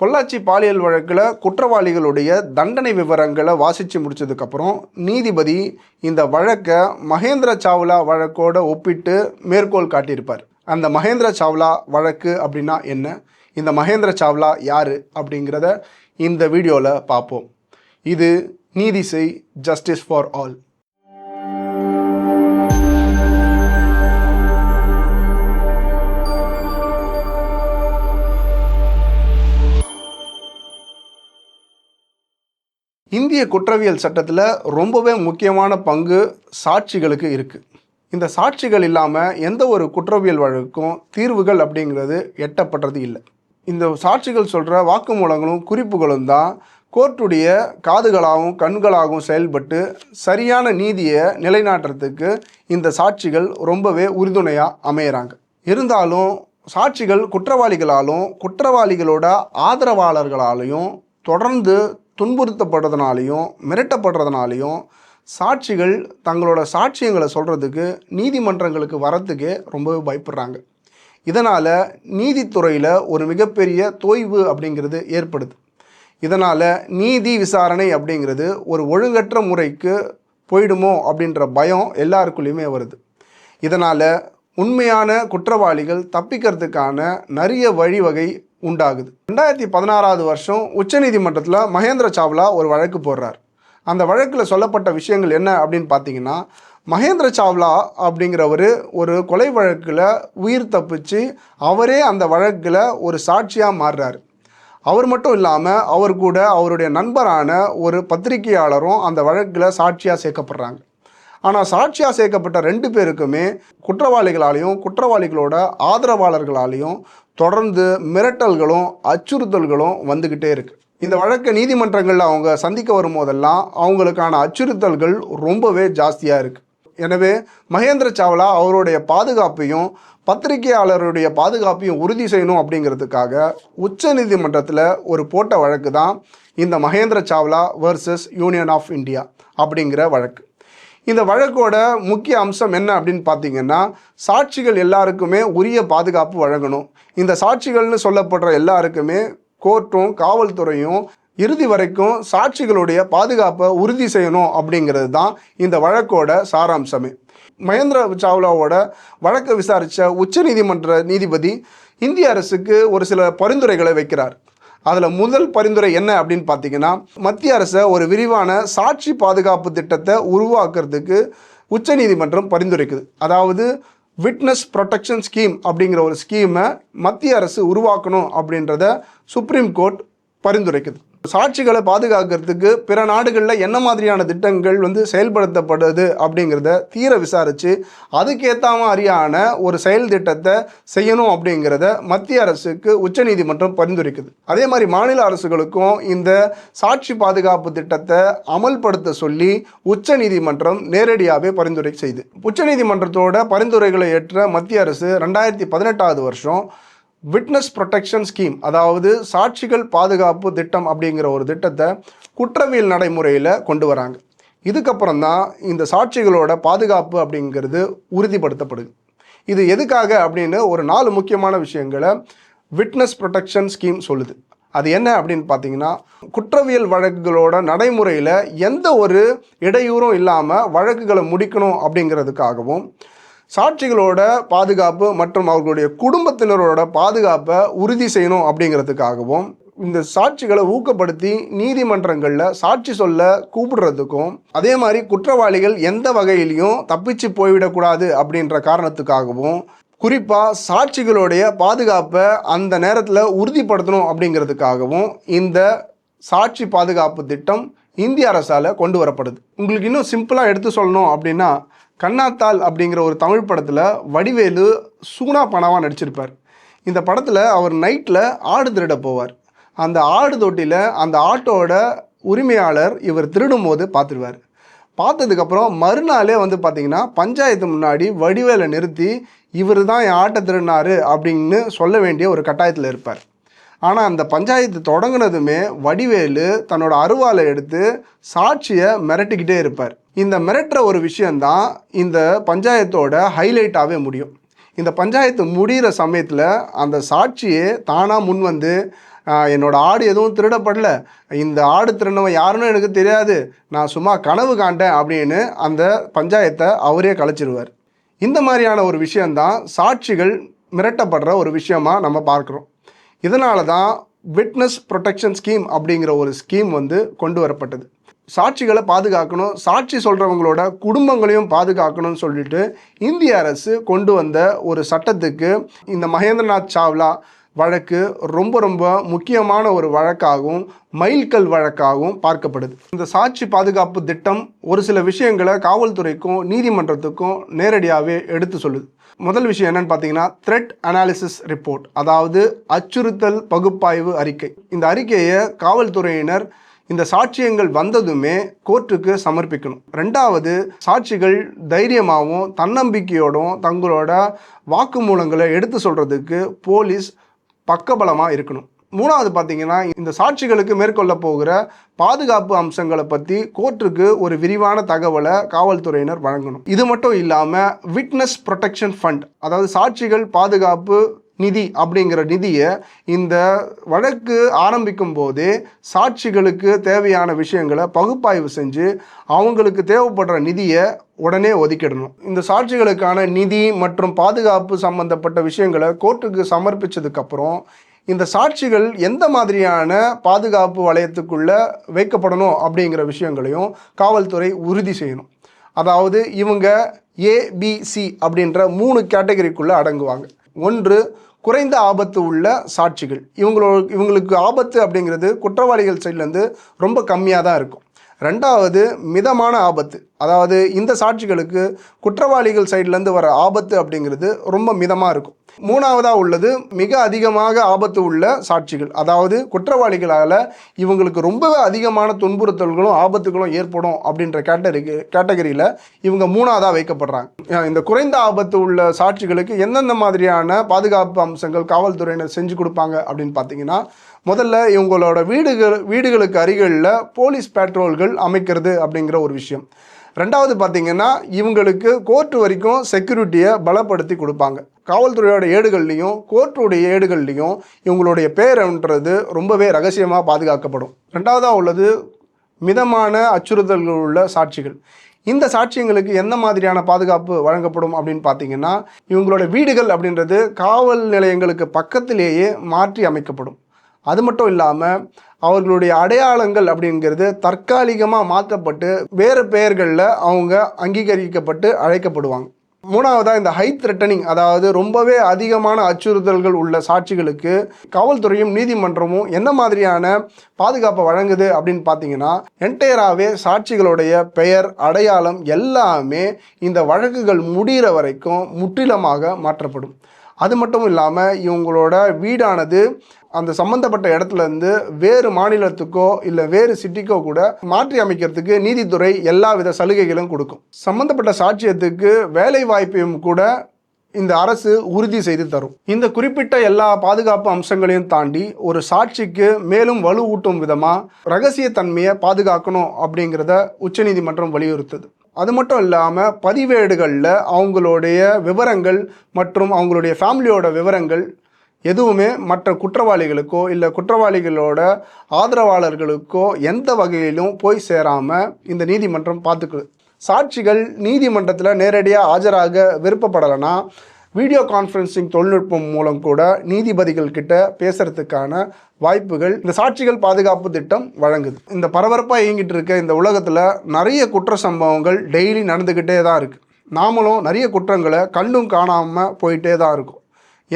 பொள்ளாச்சி பாலியல் வழக்கில் குற்றவாளிகளுடைய தண்டனை விவரங்களை வாசித்து முடிச்சதுக்கப்புறம் நீதிபதி இந்த வழக்கை மகேந்திர சாவ்லா வழக்கோட ஒப்பிட்டு மேற்கோள் காட்டியிருப்பார். அந்த மகேந்திர சாவ்லா வழக்கு அப்படின்னா என்ன? இந்த மகேந்திர சாவ்லா யார் அப்படிங்கிறத இந்த வீடியோவில் பார்ப்போம். இது நீதி செய் ஜஸ்டிஸ் ஃபார் ஆல் இந்திய குற்றவியல் சட்டத்தில் ரொம்பவே முக்கியமான பங்கு சாட்சிகளுக்கு இருக்குது இந்த சாட்சிகள் இல்லாமல் எந்த ஒரு குற்றவியல் வழக்கும் தீர்வுகள் அப்படிங்கிறது எட்டப்படுறது இல்லை. இந்த சாட்சிகள் சொல்கிற வாக்குமூலங்களும் குறிப்புகளும் தான் கோர்ட்டுடைய காதுகளாகவும் கண்களாகவும் செயல்பட்டு சரியான நீதியை நிலைநாட்டுறதுக்கு இந்த சாட்சிகள் ரொம்பவே உறுதுணையாக அமையிறாங்க. இருந்தாலும் சாட்சிகள் குற்றவாளிகளாலும் குற்றவாளிகளோட ஆதரவாளர்களாலையும் தொடர்ந்து துன்புறுத்தப்படுறதுனாலையும் மிரட்டப்படுறதுனாலையும் சாட்சிகள் தங்களோட சாட்சியங்களை சொல்கிறதுக்கு நீதிமன்றங்களுக்கு வரத்துக்கே ரொம்பவே பயப்படுறாங்க. இதனால் நீதித்துறையில் ஒரு மிகப்பெரிய தொய்வு அப்படிங்கிறது ஏற்படுது. இதனால் நீதி விசாரணை அப்படிங்கிறது ஒரு ஒழுங்கற்ற முறைக்கு போயிடுமோ அப்படின்ற பயம் எல்லாருக்குள்ளேயுமே வருது. இதனால் உண்மையான குற்றவாளிகள் தப்பிக்கிறதுக்கான நிறைய வழிவகை உண்டாகுது. ரெண்டாயிரத்தி பதினாறாவது வருஷம் உச்சநீதிமன்றத்தில் மகேந்திர சாவ்லா ஒரு வழக்கு போடுறார். அந்த வழக்கில் சொல்லப்பட்ட விஷயங்கள் என்ன அப்படின்னு பார்த்தீங்கன்னா மகேந்திர சாவ்லா அப்படிங்கிறவர் ஒரு கொலை வழக்கில் உயிர் தப்பிச்சு அவரே அந்த வழக்கில் ஒரு சாட்சியாக மாறுறார். அவர் மட்டும் இல்லாமல் அவர் கூட அவருடைய நண்பரான ஒரு பத்திரிகையாளரும் அந்த வழக்கில் சாட்சியாக சேர்க்கப்படுறாங்க. ஆனால் சாட்சியாக சேர்க்கப்பட்ட ரெண்டு பேருக்குமே குற்றவாளிகளாலையும் குற்றவாளிகளோட ஆதரவாளர்களாலையும் தொடர்ந்து மிரட்டல்களும் அச்சுறுத்தல்களும் வந்துக்கிட்டே இருக்குது இந்த வழக்கை நீதிமன்றங்களில் அவங்க சந்திக்க வரும்போதெல்லாம் அவங்களுக்கான அச்சுறுத்தல்கள் ரொம்பவே ஜாஸ்தியாக இருக்குது எனவே மகேந்திர சாவ்லா அவருடைய பாதுகாப்பையும் பத்திரிகையாளருடைய பாதுகாப்பையும் உறுதி செய்யணும் அப்படிங்கிறதுக்காக உச்ச நீதிமன்றத்தில் ஒரு போட்ட வழக்கு தான் இந்த Mahendra Chawla versus union of India அப்படிங்கிற வழக்கு. இந்த வழக்கோட முக்கிய அம்சம் என்ன அப்படின்னு பார்த்தீங்கன்னா சாட்சிகள் எல்லாருக்குமே உரிய பாதுகாப்பு வழங்கணும். இந்த சாட்சிகள்னு சொல்லப்படுற எல்லாருக்குமே கோர்ட்டும் காவல்துறையும் இறுதி வரைக்கும் சாட்சிகளுடைய பாதுகாப்பை உறுதி செய்யணும் அப்படிங்கிறது தான் இந்த வழக்கோட சாராம்சமே. மகேந்திர சாவ்லாவோட வழக்கை விசாரித்த உச்சநீதிமன்ற நீதிபதி இந்திய அரசுக்கு ஒரு சில பரிந்துரைகளை வைக்கிறார். அதில் முதல் பரிந்துரை என்ன அப்படின்னு பார்த்தீங்கன்னா மத்திய அரசை ஒரு விரிவான சாட்சி பாதுகாப்பு திட்டத்தை உருவாக்குறதுக்கு உச்சநீதிமன்றம் பரிந்துரைக்குது. அதாவது விட்னஸ் ப்ரொடெக்ஷன் ஸ்கீம் அப்படிங்கிற ஒரு ஸ்கீமை மத்திய அரசு உருவாக்கணும் அப்படின்றத சுப்ரீம் கோர்ட் பரிந்துரைக்குது. சாட்சிகளை பாதுகாக்கிறதுக்கு பிற நாடுகளில் என்ன மாதிரியான திட்டங்கள் வந்து செயல்படுத்தப்படுது அப்படிங்கிறத தீர விசாரித்து அதுக்கேற்ற மாதிரியான ஒரு செயல் திட்டத்தை செய்யணும் அப்படிங்கிறத மத்திய அரசுக்கு உச்சநீதிமன்றம் பரிந்துரைக்குது. அதே மாதிரி மாநில அரசுகளுக்கும் இந்த சாட்சி பாதுகாப்பு திட்டத்தை அமல்படுத்த சொல்லி உச்சநீதிமன்றம் நேரடியாகவே பரிந்துரை செய்து. உச்சநீதிமன்றத்தோட பரிந்துரைகளை ஏற்ற மத்திய அரசு ரெண்டாயிரத்தி பதினெட்டாவது வருஷம் விட்னஸ் ப்ரொடெக்ஷன் ஸ்கீம் அதாவது சாட்சிகள் பாதுகாப்பு திட்டம் அப்படிங்கிற ஒரு திட்டத்தை குற்றவியல் நடைமுறையில் கொண்டு வராங்க. இதுக்கப்புறம் தான் இந்த சாட்சிகளோட பாதுகாப்பு அப்படிங்கிறது உறுதிப்படுத்தப்படுது. இது எதுக்காக அப்படின்னு ஒரு நாலு முக்கியமான விஷயங்களை விட்னஸ் ப்ரொடெக்ஷன் ஸ்கீம் சொல்லுது. அது என்ன அப்படின்னு பார்த்தீங்கன்னா குற்றவியல் வழக்குகளோட நடைமுறையில் எந்த ஒரு இடையூறும் இல்லாமல் வழக்குகளை முடிக்கணும் அப்படிங்கிறதுக்காகவும் சாட்சிகளோட பாதுகாப்பு மற்றும் அவர்களுடைய குடும்பத்தினரோட பாதுகாப்பை உறுதி செய்யணும் அப்படிங்கிறதுக்காகவும் இந்த சாட்சிகளை ஊக்கப்படுத்தி நீதிமன்றங்களில் சாட்சி சொல்ல கூப்பிடுறதுக்கும் அதே மாதிரி குற்றவாளிகள் எந்த வகையிலையும் தப்பிச்சு போய்விடக்கூடாது அப்படின்ற காரணத்துக்காகவும் குறிப்பாக சாட்சிகளுடைய பாதுகாப்பை அந்த நேரத்தில் உறுதிப்படுத்தணும் அப்படிங்கிறதுக்காகவும் இந்த சாட்சி பாதுகாப்பு திட்டம் இந்திய அரசால் கொண்டு வரப்படுது. உங்களுக்கு இன்னும் சிம்பிளாக எடுத்து சொல்லணும் அப்படின்னா கண்ணாத்தாள் அப்படிங்கிற ஒரு தமிழ் படத்தில் வடிவேலு சூனா பணவாக நடிச்சிருப்பார். இந்த படத்தில் அவர் நைட்டில் ஆடு திருட போவார். அந்த ஆடு தொட்டியில் அந்த ஆட்டோட உரிமையாளர் இவர் திருடும் போது பார்த்துருவார் பார்த்ததுக்கப்புறம் மறுநாளே வந்து பார்த்திங்கன்னா பஞ்சாயத்து முன்னாடி வடிவேலை நிறுத்தி இவர் தான் என் ஆட்டை திருடினாரு அப்படின்னு சொல்ல வேண்டிய ஒரு கட்டாயத்தில் இருப்பார். ஆனால் அந்த பஞ்சாயத்து தொடங்கினதுமே வடிவேலு தன்னோட அருவாளை எடுத்து சாட்சியை மிரட்டிக்கிட்டே இருப்பார். இந்த மிரட்டுற ஒரு விஷயந்தான் இந்த பஞ்சாயத்தோட ஹைலைட்டாகவே முடியும். இந்த பஞ்சாயத்து முடிகிற சமயத்தில் அந்த சாட்சியே தானாக முன் வந்து என்னோடய ஆடு எதுவும் திருடப்படல. இந்த ஆடு திருடினவன் யாருன்னு எனக்கு தெரியாது. நான் சும்மா கனவு காண்டேன் அப்படின்னு அந்த பஞ்சாயத்தை அவரே கலைச்சிருவார். இந்த மாதிரியான ஒரு விஷயந்தான் சாட்சிகள் மிரட்டப்படுற ஒரு விஷயமாக நம்ம பார்க்குறோம். இதனால தான் விட்னஸ் ப்ரொடெக்ஷன் ஸ்கீம் அப்படிங்கிற ஒரு ஸ்கீம் வந்து கொண்டு வரப்பட்டது. சாட்சிகளை பாதுகாக்கணும் சாட்சி சொல்கிறவங்களோட குடும்பங்களையும் பாதுகாக்கணும்னு சொல்லிட்டு இந்திய அரசு கொண்டு வந்த ஒரு சட்டத்துக்கு இந்த மகேந்திரநாத் சாவ்லா வழக்கு ரொம்ப ரொம்ப முக்கியமான ஒரு வழக்காகவும் மைல்கல் வழக்காகவும் பார்க்கப்படுது. இந்த சாட்சி பாதுகாப்பு திட்டம் ஒரு சில விஷயங்களை காவல்துறைக்கும் நீதிமன்றத்துக்கும் நேரடியாகவே எடுத்து சொல்லுது. முதல் விஷயம் என்னன்னு பார்த்தீங்கன்னா த்ரெட் அனாலிசிஸ் ரிப்போர்ட் அதாவது அச்சுறுத்தல் பகுப்பாய்வு அறிக்கை. இந்த அறிக்கையை காவல்துறையினர் இந்த சாட்சியங்கள் வந்ததுமே கோர்ட்டுக்கு சமர்ப்பிக்கணும். ரெண்டாவது சாட்சிகள் தைரியமாகவும் தன்னம்பிக்கையோடும் தங்களோட வாக்குமூலங்களை எடுத்து சொல்கிறதுக்கு போலீஸ் பக்கபலமாக இருக்கணும். மூணாவது பார்த்தீங்கன்னா இந்த சாட்சிகளுக்கு மேற்கொள்ள போகிற பாதுகாப்பு அம்சங்களை பற்றி கோர்ட்டுக்கு ஒரு விரிவான தகவலை காவல்துறையினர் வழங்கணும். இது மட்டும் இல்லாமல் விட்னஸ் ப்ரொடெக்ஷன் ஃபண்ட் அதாவது சாட்சிகள் பாதுகாப்பு நிதி அப்படிங்கிற நிதியை இந்த வழக்கு ஆரம்பிக்கும் போதே சாட்சிகளுக்கு தேவையான விஷயங்களை பகுப்பாய்வு செஞ்சு அவங்களுக்கு தேவைப்படுற நிதியை உடனே ஒதுக்கிடணும். இந்த சாட்சிகளுக்கான நிதி மற்றும் பாதுகாப்பு சம்பந்தப்பட்ட விஷயங்களை கோர்ட்டுக்கு சமர்ப்பித்ததுக்கப்புறம் இந்த சாட்சிகள் எந்த மாதிரியான பாதுகாப்பு வளையத்துக்குள்ளே வைக்கப்படணும் அப்படிங்கிற விஷயங்களையும் காவல்துறை உறுதி செய்யணும். அதாவது இவங்க ஏபிசி அப்படின்ற மூணு கேட்டகரிக்குள்ளே அடங்குவாங்க. ஒன்று குறைந்த ஆபத்து உள்ள சாட்சிகள். இவங்களோ இவங்களுக்கு ஆபத்து அப்படிங்கிறது குற்றவாளிகள் சைட்லேருந்து ரொம்ப கம்மியாக தான் இருக்கும். ரெண்டாவது மிதமான ஆபத்து. அதாவது இந்த சாட்சிகளுக்கு குற்றவாளிகள் சைட்லேருந்து வர ஆபத்து அப்படிங்கிறது ரொம்ப மிதமாக இருக்கும். மூணாவதாக உள்ளது மிக அதிகமாக ஆபத்து உள்ள சாட்சிகள். அதாவது குற்றவாளிகளால் இவங்களுக்கு ரொம்பவே அதிகமான துன்புறுத்தல்களும் ஆபத்துகளும் ஏற்படும் அப்படின்ற கேட்டகரி கேட்டகரியில் இவங்க மூணாவதாக வைக்கப்படுறாங்க. இந்த குறைந்த ஆபத்து உள்ள சாட்சிகளுக்கு எந்தெந்த மாதிரியான பாதுகாப்பு அம்சங்கள் காவல்துறையினர் செஞ்சு கொடுப்பாங்க அப்படின்னு பார்த்தீங்கன்னா முதல்ல இவங்களோட வீடுகள் வீடுகளுக்கு அருகில் போலீஸ் பேட்ரோல்கள் அமைக்கிறது அப்படிங்கிற ஒரு விஷயம். ரெண்டாவது பார்த்திங்கன்னா இவங்களுக்கு கோர்ட் வரைக்கும் செக்யூரிட்டியை பலப்படுத்தி கொடுப்பாங்க. காவல்துறையோட ஏடுகள்லையும் கோர்ட்டுடைய ஏடுகள்லையும் இவங்களுடைய பேருன்றது ரொம்பவே ரகசியமாக பாதுகாக்கப்படும். ரெண்டாவதாக உள்ளது மிதமான அச்சுறுத்தல்கள் உள்ள சாட்சிகள். இந்த சாட்சியங்களுக்கு எந்த மாதிரியான பாதுகாப்பு வழங்கப்படும் அப்படின்னு பார்த்தீங்கன்னா இவங்களோட வீடுகள் அப்படின்றது காவல் நிலையங்களுக்கு பக்கத்திலேயே மாற்றி அமைக்கப்படும். அது மட்டும் இல்லாமல் அவர்களுடைய அடையாளங்கள் அப்படிங்கிறது தற்காலிகமாக மாற்றப்பட்டு வேறு பெயர்களில் அவங்க அங்கீகரிக்கப்பட்டு அழைக்கப்படுவாங்க. மூணாவதாக இந்த ஹை த்ரெட்டனிங் அதாவது ரொம்பவே அதிகமான அச்சுறுத்தல்கள் உள்ள சாட்சிகளுக்கு காவல்துறையும் நீதிமன்றமும் என்ன மாதிரியான பாதுகாப்பை வழங்குது அப்படின்னு பார்த்தீங்கன்னா என்டையராகவே சாட்சிகளுடைய பெயர் அடையாளம் எல்லாமே இந்த வழக்குகள் முடிகிற வரைக்கும் முற்றிலுமாக மாற்றப்படும். அது மட்டும் இல்லாமல் இவங்களோட வீடானது அந்த சம்மந்தப்பட்ட இடத்துல இருந்து வேறு மாநிலத்துக்கோ இல்லை வேறு சிட்டிக்கோ கூட மாற்றி அமைக்கிறதுக்கு நீதித்துறை எல்லா வித சலுகைகளும் கொடுக்கும். சம்மந்தப்பட்ட சாட்சியத்துக்கு வேலை வாய்ப்பையும் கூட இந்த அரசு உறுதி செய்து தரும். இந்த குறிப்பிட்ட எல்லா பாதுகாப்பு அம்சங்களையும் தாண்டி ஒரு சாட்சிக்கு மேலும் வலுவூட்டும் விதமாக ரகசியத்தன்மையை பாதுகாக்கணும் அப்படிங்கிறத உச்சநீதிமன்றம் வலியுறுத்துது. அது மட்டும் இல்லாமல் பதிவேடுகளில் அவங்களுடைய விவரங்கள் மற்றும் அவங்களுடைய ஃபேமிலியோட விவரங்கள் எதுவுமே மற்ற குற்றவாளிகளுக்கோ இல்லை குற்றவாளிகளோட ஆதரவாளர்களுக்கோ எந்த வகையிலும் போய் சேராமல் இந்த நீதிமன்றம் பார்த்துக்குது. சாட்சிகள் நீதிமன்றத்தில் நேரடியாக ஆஜராக விருப்பப்படலைன்னா வீடியோ கான்ஃபரன்சிங் தொழில்நுட்பம் மூலம் கூட நீதிபதிகள் கிட்ட பேசுறதுக்கான வாய்ப்புகள் இந்த சாட்சிகள் பாதுகாப்பு திட்டம் வழங்குது. இந்த பரபரப்பாக இயங்கிட்டு இருக்க இந்த உலகத்தில் நிறைய குற்ற சம்பவங்கள் டெய்லி நடந்துக்கிட்டே தான் இருக்குது நாமளும் நிறைய குற்றங்களை கண்டும் காணாமல் போயிட்டே தான் இருக்கும்.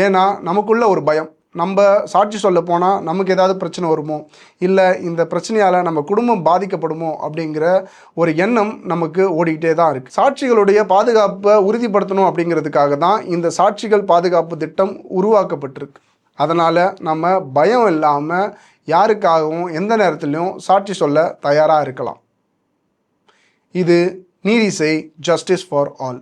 ஏன்னா நமக்குள்ள ஒரு பயம். நம்ம சாட்சி சொல்ல போனால் நமக்கு ஏதாவது பிரச்சனை வருமோ? இல்லை இந்த பிரச்சனையால் நம்ம குடும்பம் பாதிக்கப்படுமோ? அப்படிங்கிற ஒரு எண்ணம் நமக்கு ஓடிக்கிட்டே தான் இருக்குது சாட்சிகளுடைய பாதுகாப்பை உறுதிப்படுத்தணும் அப்படிங்கிறதுக்காக தான் இந்த சாட்சிகள் பாதுகாப்பு திட்டம் உருவாக்கப்பட்டிருக்கு. அதனால் நம்ம பயம் இல்லாமல் யாருக்காகவும் எந்த நேரத்துலையும் சாட்சி சொல்ல தயாராக இருக்கலாம். இது நீதிசை ஜஸ்டிஸ் ஃபார் ஆல்